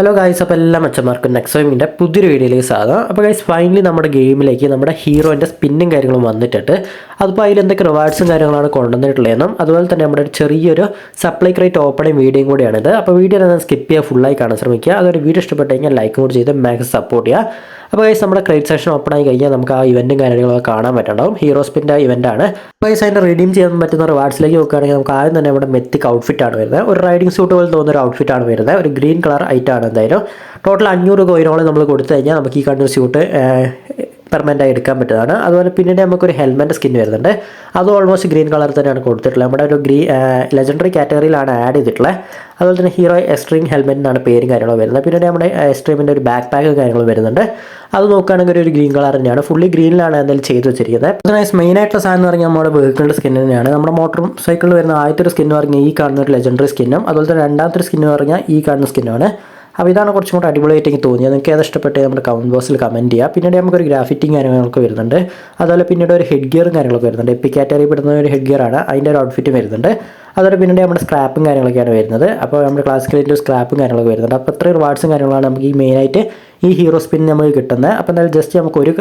Hello guys അപ്പോൾ എല്ലാ മച്ചന്മാർക്കും നെക്സോമിന്റെ പുതിയൊരു വീഡിയോയിലേക്ക് സാധാരണ അപ്പോൾ ഗൈസ് ഫൈനലി നമ്മുടെ ഗെയിമിലേക്ക് നമ്മുടെ ഹീറോന്റെ സ്പിന്നും കാര്യങ്ങളും വന്നിട്ടിട്ട് അതിപ്പോൾ അതിൽ എന്തൊക്കെ റിവാർഡ്സും കാര്യങ്ങളാണ് കൊണ്ടുവന്നിട്ടുള്ളതെന്നും അതുപോലെ തന്നെ നമ്മുടെ ഒരു ചെറിയൊരു സപ്ലൈ ക്രേറ്റ് ഓപ്പണിംഗ് വീഡിയോയും കൂടിയാണിത്. അപ്പോൾ വീഡിയോ സ്കിപ്പ് ചെയ്യുക ഫുള്ളായി കാണാൻ ശ്രമിക്കുക. അതൊരു വീഡിയോ ഇഷ്ടപ്പെട്ടു കഴിഞ്ഞാൽ ലൈക്കും കൂടി ചെയ്ത് മാക്സ് സപ്പോർട്ട് ചെയ്യുക. അപ്പോൾ ഗൈസ് നമ്മുടെ ക്രെഡിറ്റ് സെഷൻ ഓപ്പൺ ആയി കഴിഞ്ഞാൽ നമുക്ക് ആ ഇവന്റും കാര്യങ്ങളൊക്കെ കാണാൻ പറ്റുന്നുണ്ടാവും. ഹീറോ സ്പിന്റെ ആണ്. ഗൈസ് അതിന്റെ റിഡീം ചെയ്യാൻ പറ്റുന്ന റിവാർഡ്സിലേക്ക് നോക്കുകയാണെങ്കിൽ നമുക്ക് ആദ്യം തന്നെ നമ്മുടെ മെത്തിക് ഔട്ട്ഫിറ്റ് ആണ് വരുന്നത്. ഒരു റൈഡിംഗ് സൂട്ട് പോലെ തോന്നുന്ന ഒരു ഔട്ട്ഫിറ്റ് ആണ് വരുന്നത്. ഒരു ഗ്രീൻ കളർ ഐറ്റം ആണ് എന്തായാലും. ടോട്ടൽ അഞ്ഞൂറ് കോയിനോളം നമ്മൾ കൊടുത്തു കഴിഞ്ഞാൽ നമുക്ക് ഈ കണ്ണൂർ സ്യൂട്ട് പെർമനന്റ് ആയി എടുക്കാൻ പറ്റുന്നതാണ്. അതുപോലെ പിന്നീട് നമുക്കൊരു ഹെൽമെറ്റ് സ്കിൻ വരുന്നുണ്ട്. അത് ഓൾമോസ്റ്റ് ഗ്രീൻ കളർ തന്നെയാണ് കൊടുത്തിട്ടുള്ളത്. നമ്മുടെ ഒരു ഗ്രീ ലെജൻഡറി കാറ്റഗറിയിലാണ് ആഡ് ചെയ്തിട്ടുള്ളത്. അതുപോലെ തന്നെ ഹീറോ എക്സ്ട്രീം ഹെൽമെറ്റ് എന്നാണ് പേരും കാര്യങ്ങളും വരുന്നത്. പിന്നീട് നമ്മുടെ എക്സ്ട്രീമിന്റെ ഒരു ബാക്ക് പാക്ക് കാര്യങ്ങളും വരുന്നുണ്ട്. അത് നോക്കുകയാണെങ്കിൽ ഒരു ഗ്രീൻ കളർ തന്നെയാണ്. ഫുള്ളി ഗ്രീനിലാണ് എന്തായാലും ചെയ്തു വെച്ചിരിക്കുന്നത്. മെയിൻ ആയിട്ടുള്ള സാധനം എന്ന് പറഞ്ഞാൽ നമ്മുടെ വെഹിക്കിളിന്റെ സ്കിൻ തന്നെയാണ്. നമ്മുടെ മോട്ടോർ സൈക്കിളിൽ വരുന്ന ആദ്യത്തെ ഒരു സ്കിൻ എന്ന് പറഞ്ഞാൽ ഈ കാണുന്ന ഒരു ലെജൻഡറി സ്കിന്നും അതുപോലെ തന്നെ രണ്ടാമത്തെ ഒരു സ്കിൻ എന്ന് പറഞ്ഞാൽ ഈ കാണുന്ന സ്കിന്നുമാണ് അപ്പോൾ ഇതാണ് കുറച്ചും കൂടെ അടിപൊളിയായിട്ട് എനിക്ക് തോന്നിയത്. നിങ്ങൾക്ക് ഏത് ഇഷ്ടപ്പെട്ട് നമ്മുടെ കമന്റ് ബോക്സിൽ കമന്റ് ചെയ്യുക. പിന്നീട് നമുക്കൊരു ഗ്രാഫിറ്റിങ് കാര്യങ്ങളൊക്കെ വരുന്നുണ്ട്. അതുപോലെ പിന്നീട് ഒരു ഹെഡ് ഗിയറും കാര്യങ്ങളൊക്കെ വരുന്നുണ്ട്. എപ്പി കാറ്റഗറി പെടുന്ന ഒരു ഹെഡ് ഗിയറാണ് അതിന്റെ ഒരു ഔട്ട്ഫിറ്റ് വരുന്നുണ്ട്. അതുപോലെ പിന്നീട് നമ്മുടെ സ്ക്രാപ്പും കാര്യങ്ങളൊക്കെയാണ് വരുന്നത്. അപ്പോൾ നമ്മുടെ ക്ലാസിക്കലിന്റെ സ്ക്രാപ്പും കാര്യങ്ങളൊക്കെ വരുന്നുണ്ട്. അപ്പോൾ അത്രയും റിവാർഡ്സും കാര്യങ്ങളാണ് നമുക്ക് ഈ മെയിനായിട്ട് ഈ ഹീറോ സ്പിൻ നമുക്ക് കിട്ടുന്നത് അപ്പോൾ എന്തായാലും ജസ്റ്റ് നമുക്ക് ഒരു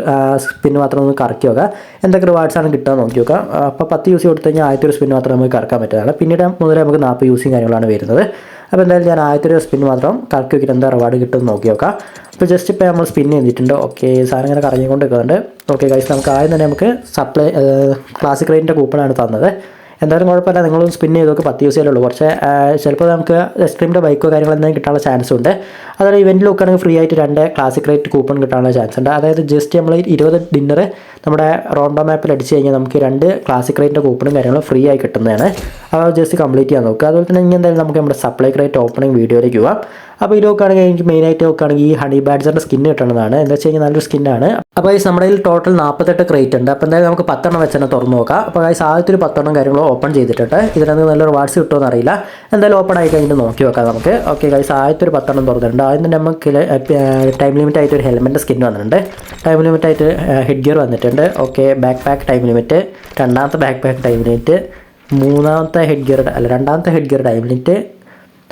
സ്പിൻ മാത്രം ഒന്ന് കറക്കി നോക്കാം. എന്തൊക്കെ റിവാർഡ്സ് ആണ് കിട്ടുക നോക്കി നോക്കാം. അപ്പോൾ പത്ത് യൂസ് കൊടുത്തു കഴിഞ്ഞാൽ ആദ്യത്തെ ഒരു സ്പിൻ മാത്രം നമുക്ക് കറക്കാൻ പറ്റുന്നതാണ്. പിന്നീട് മുതലേ നമുക്ക് നാൽപ്പത് യൂസിങ് കാര്യങ്ങളാണ് വരുന്നത്. അപ്പോൾ എന്തായാലും ഞാൻ ആദ്യത്തെ ഒരു സ്പിൻ മാത്രം കറക്കി വെക്കിട്ട് എന്താ റിവാർഡ് കിട്ടും നോക്കി നോക്കാം. അപ്പോൾ ജസ്റ്റ് ഇപ്പോൾ നമ്മൾ സ്പിൻ ചെയ്തിട്ടുണ്ട്. ഓക്കെ സാധനം ഇങ്ങനെ കറങ്ങിക്കൊണ്ട് നിൽക്കുന്നുണ്ട് ഓക്കെ ഗൈസ് നമുക്ക് ആദ്യം തന്നെ നമുക്ക് സപ്ലൈ ക്ലാസിക് റേറ്റിന്റെ കൂപ്പണാണ് തന്നത്. എന്തായാലും കുഴപ്പമില്ല. നിങ്ങളൊന്ന് സ്പിൻ ചെയ്തൊക്കെ പത്ത് യൂസ് ചെയ്യലുള്ളൂ പക്ഷേ ചിലപ്പോൾ നമുക്ക് എക്സ്ട്രീമിന്റെ ബൈക്കോ കാര്യങ്ങളോ എന്തെങ്കിലും കിട്ടാനുള്ള ചാൻസ് ഉണ്ട്. അതുപോലെ ഇവന്റിൽ നോക്കുകയാണെങ്കിൽ ഫ്രീ ആയിട്ട് രണ്ട് ക്ലാസിക് റേറ്റ് കൂപ്പൺ കിട്ടാനുള്ള ചാൻസ് ഉണ്ട്. അതായത് ജസ്റ്റ് നമ്മൾ ഇരുപത് ഡിന്നർ നമ്മുടെ റോണ്ടോ മാപ്പിൽ അടിച്ച് കഴിഞ്ഞാൽ നമുക്ക് രണ്ട് ക്ലാസിക് റേറ്റിന്റെ കൂപ്പണും കാര്യങ്ങളും ഫ്രീ ആയി കിട്ടുന്നതാണ്. അത് ജസ്റ്റ് കംപ്ലീറ്റ് ചെയ്യാൻ നോക്കുക. അതുപോലെ തന്നെ ഇനി എന്തായാലും നമുക്ക് നമ്മുടെ സപ്ലൈ ക്രേറ്റ് ഓപ്പണിംഗ് വീഡിയോയിലേക്ക് പോകാം അപ്പോൾ ഇത് നോക്കുകയാണെങ്കിൽ എനിക്ക് മെയിനായിട്ട് നോക്കുകയാണെങ്കിൽ ഈ ഹണി ബാഡ്സറിന്റെ സ്കിൻ കിട്ടുന്നതാണ് എന്താ വെച്ച് കഴിഞ്ഞാൽ നല്ലൊരു സ്കിന്നാണ് അപ്പോൾ ഈ നമ്മുടെ കയ്യിൽ ടോട്ടൽ നാൽപ്പത്തെട്ട് ക്രേറ്റ് ഉണ്ട്. അപ്പോൾ എന്തായാലും നമുക്ക് പത്തെണ്ണം വെച്ച് തന്നെ തുറന്ന് നോക്കാം. അപ്പോൾ ഈ ആദ്യത്തെ ഒരു പത്തെണ്ണം കാര്യങ്ങളും ഓപ്പൺ ചെയ്തിട്ടുണ്ട്. ഇതിനകത്ത് നല്ലൊരു വാട്സ് കിട്ടുമോ അറിയില്ല എന്തായാലും ഓപ്പൺ ആയി കഴിഞ്ഞിട്ട് നോക്കി നോക്കാം നമുക്ക്. ഓക്കെ ഗൈസ് ആദ്യത്തെ ഒരു പത്തെണ്ണം തുറന്നിട്ടുണ്ട്. ആദ്യം തന്നെ നമുക്ക് ടൈം ലിമിറ്റ് ആയിട്ട് ഒരു ഹെൽമെറ്റ് സ്കിൻ വന്നിട്ടുണ്ട്. ടൈം ലിമിറ്റ് ആയിട്ട് ഹെഡ് ഗിയർ വന്നിട്ടുണ്ട്. Okay back pack time limit രണ്ടാമത്തെ ബാക്ക് പാക്ക് ടൈം ലിമിറ്റ് മൂന്നാമത്തെ ഹെഡ് ഗിയർ അല്ല രണ്ടാമത്തെ head gear time limit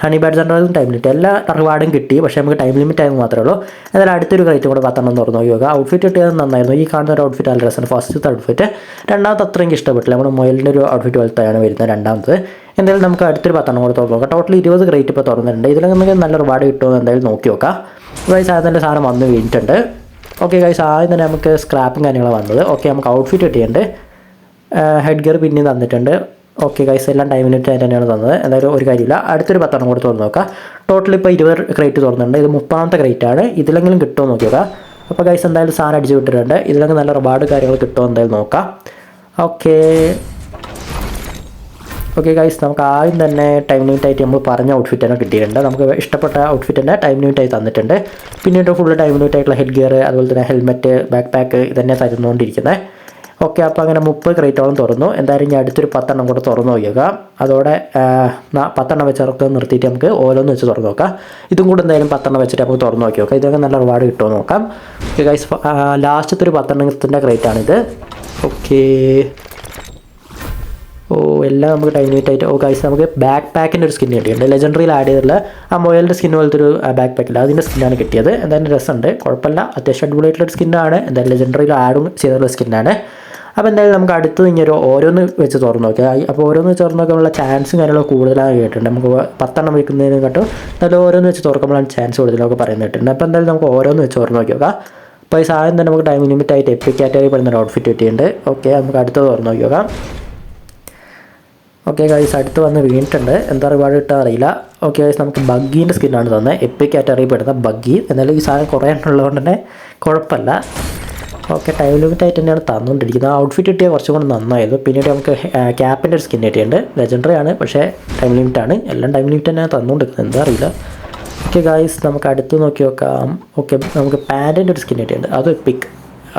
honey bad സെന്ററും ടൈം ലിമിറ്റ് എല്ലാ റിവാർഡും കിട്ടി പക്ഷേ നമുക്ക് ടൈം ലിമിറ്റ് ആയെന്ന് മാത്രമേ ഉള്ളൂ. എന്നാൽ അടുത്തൊരു ക്രൈറ്റും കൂടെ പത്തെണ്ണം തുറന്നു നോക്കി നോക്കുക ഔട്ട്ഫിറ്റ് കിട്ടിയത് നന്നായിരുന്നു. ഈ കാണുന്ന ഒരു ഔട്ട്ഫിറ്റ് നല്ല രസമാണ് ഫസ്റ്റ് ഔട്ട്ഫിറ്റ് രണ്ടാമത്തെ അത്രയും ഇഷ്ടപ്പെട്ടില്ല. നമ്മുടെ മൊയലിന്റെ ഒരു ഔട്ട്ഫിറ്റ് പോലത്തെയാണ് വരുന്നത് രണ്ടാമത് എന്തായാലും നമുക്ക് അടുത്തൊരു പത്തെണ്ണം കൂടെ തുറന്നു നോക്കാം. ടോട്ടൽ ഇരുപത് ക്രേറ്റ് ഇപ്പോൾ തുറന്നിട്ടുണ്ട്. ഇതിൽ നമുക്ക് നല്ല റിവാർഡ് കിട്ടുമെന്ന് എന്തായാലും നോക്കി നോക്കാം. ഗൈസ് ആദ്യം തന്നെ സാധനം വന്ന് വീണിട്ടുണ്ട്. ഓക്കെ ഗൈസ് ആദ്യം തന്നെ നമുക്ക് സ്ക്രാപ്പും കാര്യങ്ങളാണ് വന്നത്. ഓക്കെ നമുക്ക് ഔട്ട്ഫിറ്റ് കിട്ടിയിട്ടുണ്ട്. ഹെഡ് ഗിയർ പിന്നെയും തന്നിട്ടുണ്ട്. ഓക്കെ ഗൈസ് എല്ലാം ടൈം ലിമിറ്റ് ആയിട്ട് തന്നെയാണ് തന്നത്. എന്തായാലും ഒരു കാര്യമില്ല. അടുത്തൊരു പത്തെണ്ണം കൂടെ തുറന്ന് നോക്കാം. ടോട്ടൽ ഇപ്പോൾ ഇരുപത് ക്രേറ്റ് തുറന്നിട്ടുണ്ട്. ഇത് മുപ്പാമത്തെ ക്രേറ്റ് ആണ്. ഇതിലെങ്കിലും കിട്ടുമോ നോക്കി നോക്കാം. അപ്പോൾ ഗൈസ് എന്തായാലും സാധനം അടിച്ച് വിട്ടിട്ടുണ്ട്. ഇതിലൊക്കെ നല്ല റിവാർഡ് കാര്യങ്ങൾ കിട്ടുമോ എന്തായാലും നോക്കാം. ഓക്കെ ഓക്കെ ഗൈസ് നമുക്ക് ആദ്യം തന്നെ ടൈം ലിമിറ്റ് ആയിട്ട് നമ്മൾ പറഞ്ഞ ഔട്ട്ഫിറ്റ് തന്നെ കിട്ടിയിട്ടുണ്ട്. നമുക്ക് ഇഷ്ടപ്പെട്ട ഔട്ട്ഫിറ്റ് തന്നെ ടൈം ലിമിറ്റ് ആയി തന്നിട്ടുണ്ട്. പിന്നീട് ഫുൾ ടൈം ലിമിറ്റ് ആയിട്ടുള്ള ഹെഡ് ഗിയർ അതുപോലെ തന്നെ ഹെൽമെറ്റ് ബാക്ക് പാക്ക് ഇതന്നെ തരുന്നുകൊണ്ടിരിക്കുന്നത് ഓക്കെ അപ്പോൾ അങ്ങനെ മുപ്പത് ക്രേറ്റോളം തുറന്നു. എന്തായാലും ഞാൻ അടുത്തൊരു പത്തെണ്ണം കൂടെ തുറന്നു നോക്കുക അതോടെ പത്തെണ്ണം വെച്ച് നിർത്തിയിട്ട് നമുക്ക് ഓരോന്ന് വെച്ച് തുറന്നു നോക്കാം. ഇതും കൂടെ എന്തായാലും പത്തെണ്ണം വെച്ചിട്ട് നമുക്ക് തുറന്നു നോക്കി നോക്കാം. ഇതൊക്കെ നല്ല റിവാർഡ് കിട്ടുമോ നോക്കാം. ഓക്കെ ഗൈസ് ലാസ്റ്റത്തെ ഒരു പത്തെണ്ണത്തിന്റെ ക്രേറ്റാണിത് ഓക്കേ ഓ എല്ലാം നമുക്ക് ടൈം ലിമിറ്റ് ആയിട്ട്. ഓ ഗൈസ് നമുക്ക് ബാക്ക് പാക്കിന്റെ ഒരു സ്കിൻ കിട്ടിയിട്ടുണ്ട്. ലെജൻഡറിയിൽ ആഡ് ചെയ്തിട്ടുള്ള ആ മൊയലിന്റെ സ്കിൻ പോലത്തെ ഒരു ബാക്ക് പാക്കില്ല അതിന്റെ സ്കിന്നാണ് കിട്ടിയത്. എന്തായാലും രസമുണ്ട്. കുഴപ്പമില്ല. അത്യാവശ്യം അടിപൊളിയായിട്ടുള്ള സ്കിന്നാണ് എന്തായാലും ലെജൻഡറിയിൽ ആഡും ചെയ്തിട്ടുള്ള സ്കിന്നാണ് അപ്പോൾ എന്തായാലും നമുക്ക് അടുത്ത് ഇങ്ങനെ ഓരോന്ന് വെച്ച് തുറന്നു നോക്കാം. അപ്പോൾ ഓരോന്ന് തുറന്ന് നോക്കാനുള്ള ചാൻസും കാര്യങ്ങളൊക്കെ കൂടുതലാണ് കേട്ടിട്ടുണ്ട്. നമുക്ക് പത്തെണ്ണം വയ്ക്കുന്നതിനും കേട്ടോ എന്നാലും ഓരോന്ന് വെച്ച് തുറക്കുമ്പോഴാണ് ചാൻസ് കൂടുതലൊക്കെ പറയുന്നത് കേട്ടിട്ടുണ്ട്. അപ്പോൾ എന്തായാലും നമുക്ക് ഓരോന്ന് വെച്ച് തുറന്നു നോക്കി നോക്കാം. അപ്പോൾ ഈ സാധനം തന്നെ നമുക്ക് ടൈം ലിമിറ്റ് ആയിട്ട് എപ്പിക് കാറ്റഗറി പെടുന്ന ഒരു ഔട്ട്ഫിറ്റ് കിട്ടിയിട്ടുണ്ട്. ഓക്കെ നമുക്ക് അടുത്തത് തുറന്നു നോക്കി നോക്കാം. ഓക്കെ ഗൈസ് അടുത്ത് വന്ന് വീണിട്ടുണ്ട്. എന്താ റിവാർഡ് കിട്ടാൻ അറിയില്ല. ഓക്കെ ഗൈസ് നമുക്ക് ബഗ്ഗീന്റെ സ്കിന്നാണ് തന്നത്. എപ്പിക് അറിയപ്പെടുന്ന പെടുന്ന ബഗ്ഗി. എന്നാലും ഈ സാധനം കുറേ ഉള്ളതുകൊണ്ട് തന്നെ കുഴപ്പമില്ല. ഓക്കെ ടൈം ലിമിറ്റ് ആയിട്ട് തന്നെയാണ് തന്നുകൊണ്ടിരിക്കുന്നത്. ആ ഔട്ട്ഫിറ്റ് കിട്ടിയാൽ കുറച്ചും കൂടെ നന്നായിരുന്നു. പിന്നീട് നമുക്ക് ക്യാപ്പിന്റെ ഒരു സ്കിൻ കിട്ടിയിട്ടുണ്ട്. ലെജൻഡറി ആണ് പക്ഷേ ടൈം ലിമിറ്റ് ആണ്. എല്ലാം ടൈം ലിമിറ്റ് തന്നെയാണ് തന്നുകൊണ്ടിരിക്കുന്നത്. എന്താ അറിയില്ല. ഓക്കെ ഗായ്സ് നമുക്ക് അടുത്ത് നോക്കി നോക്കാം. ഓക്കെ നമുക്ക് പാന്റിന്റെ ഒരു സ്കിൻ കിട്ടിയിട്ടുണ്ട്. അതും എപ്പിക്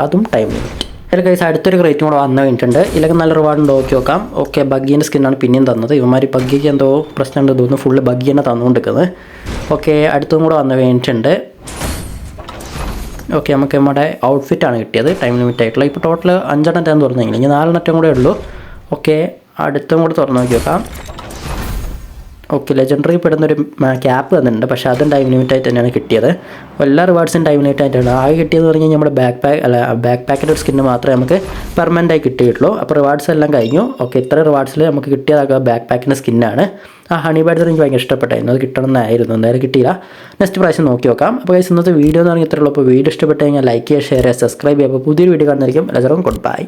അതും ടൈം ലിമിറ്റ് അതിൽ കൈസ് അടുത്തൊരു ക്രേറ്റും കൂടെ വന്നു കഴിഞ്ഞിട്ടുണ്ട്. ഇതിലൊക്കെ നല്ല റിവാർഡ് നോക്കി നോക്കാം. ഓക്കെ ബഗ്ഗീന്റെ സ്കിന്നാണ് പിന്നെയും തന്നത്. ഇവന്മാർ ബഗ്ഗിക്ക് എന്തോ പ്രശ്നമുണ്ട് തോന്നുന്നു. ഫുള്ള് ബഗ്ഗി തന്നെ തന്നുകൊണ്ടിരിക്കുന്നത്. ഓക്കെ അടുത്തും കൂടെ വന്നു കഴിഞ്ഞിട്ടുണ്ട്. ഓക്കെ നമുക്ക് നമ്മുടെ ഔട്ട്ഫിറ്റാണ് കിട്ടിയത്. ടൈം ലിമിറ്റ് ആയിട്ടുള്ള. ഇപ്പോൾ ടോട്ടൽ അഞ്ചെണ്ണം തന്നെ തുറന്നു കഴിഞ്ഞു ഇനി നാലെണ്ണറ്റം കൂടെ ഉള്ളൂ. ഓക്കെ അടുത്തും കൂടെ തുറന്നു നോക്കി നോക്കാം. ഓക്കെ ലെജൻഡറി പെടുന്നൊരു ക്യാപ്പ് തന്നിട്ടുണ്ട്. പക്ഷേ അതും ടൈം ലിമിറ്റ് ആയിട്ട് തന്നെയാണ് കിട്ടിയത്. എല്ലാ റിവാർഡ്സും ടൈം ലിമിറ്റ് ആയിട്ടാണ്. ആകെ കിട്ടിയെന്ന് പറഞ്ഞു കഴിഞ്ഞാൽ നമ്മുടെ ബാക്ക് പാക്ക് അല്ല ബാക്ക് പാക്കിന്റെ ഒരു സ്കിന്ന് മാത്രമേ നമുക്ക് പെർമനന്റ് ആയി കിട്ടിയിട്ടുള്ളൂ. അപ്പോൾ റിവാർഡ്സ് എല്ലാം കഴിഞ്ഞു. ഓക്കെ ഇത്ര റിവാർഡ്സിൽ നമുക്ക് കിട്ടിയതാക്കുക ബാക്ക് പാക്കിന്റെ സ്കിന്നാണ് ആ ഹണി ബാഡ്സ് എനിക്ക് ഭയങ്കര ഇഷ്ടപ്പെട്ടായിരുന്നു. അത് കിട്ടണം എന്നായിരുന്നു. എന്തായാലും കിട്ടിയില്ല. നെക്സ്റ്റ് പ്രാവശ്യം നോക്കി നോക്കാം. അപ്പോൾ കഴിച്ച് ഇന്നത്തെ വീഡിയോ എന്ന് പറഞ്ഞാൽ ഇത്രയുള്ളൂ അപ്പോൾ വീഡിയോ ഇഷ്ടപ്പെട്ട് കഴിഞ്ഞാൽ ലൈക്ക് ചെയ്യുക ഷെയർ ചെയ്യുക സബ്സ്ക്രൈബ് ചെയ്യുക. അപ്പോൾ പുതിയൊരു വീഡിയോ കാണുന്നതായിരിക്കും. എല്ലാവരും ഗുഡ് ബൈ